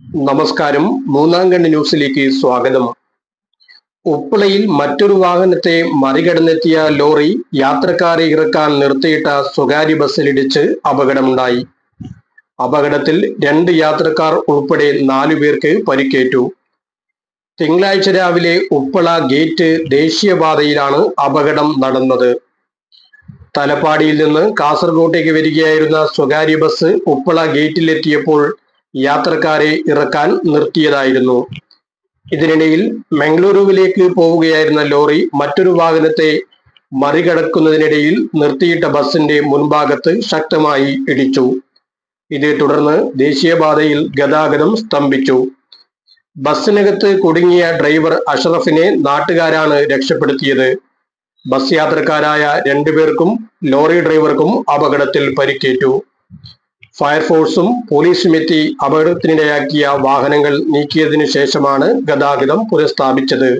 നമസ്കാരം. മൂന്നാം കണ്ണ് ന്യൂസിലേക്ക് സ്വാഗതം. ഉപ്പളയിൽ മറ്റൊരു വാഹനത്തെ മറികടന്നെത്തിയ ലോറി യാത്രക്കാരെ ഇറക്കാൻ നിർത്തിയിട്ട സ്വകാര്യ ബസ്സിലിടിച്ച് അപകടമുണ്ടായി. അപകടത്തിൽ രണ്ട് യാത്രക്കാർ ഉൾപ്പെടെ നാലു പേർക്ക് പരിക്കേറ്റു. തിങ്കളാഴ്ച രാവിലെ ഉപ്പള ഗേറ്റ് ദേശീയപാതയിലാണ് അപകടം നടന്നത്. തലപ്പാടിയിൽ നിന്ന് കാസർഗോട്ടേക്ക് വരികയായിരുന്ന സ്വകാര്യ ബസ് ഉപ്പള ഗേറ്റിലെത്തിയപ്പോൾ യാത്രക്കാരെ ഇറക്കാൻ നിർത്തിയതായിരുന്നു. ഇതിനിടയിൽ മംഗളൂരുവിലേക്ക് പോവുകയായിരുന്ന ലോറി മറ്റൊരു വാഹനത്തെ മറികടക്കുന്നതിനിടയിൽ നിർത്തിയിട്ട ബസിന്റെ മുൻഭാഗത്ത് ശക്തമായി ഇടിച്ചു. ഇതേ തുടർന്ന് ദേശീയപാതയിൽ ഗതാഗതം സ്തംഭിച്ചു. ബസ്സിനകത്ത് കുടുങ്ങിയ ഡ്രൈവർ അഷറഫിനെ നാട്ടുകാരാണ് രക്ഷപ്പെടുത്തിയത്. ബസ് യാത്രക്കാരായ രണ്ടുപേർക്കും ലോറി ഡ്രൈവർക്കും അപകടത്തിൽ പരിക്കേറ്റു. ഫയർഫോഴ്സും പോലീസും എത്തി അപകടത്തിനിടയാക്കിയ വാഹനങ്ങൾ നീക്കിയതിനു ശേഷമാണ് ഗതാഗതം പുനഃസ്ഥാപിച്ചത്.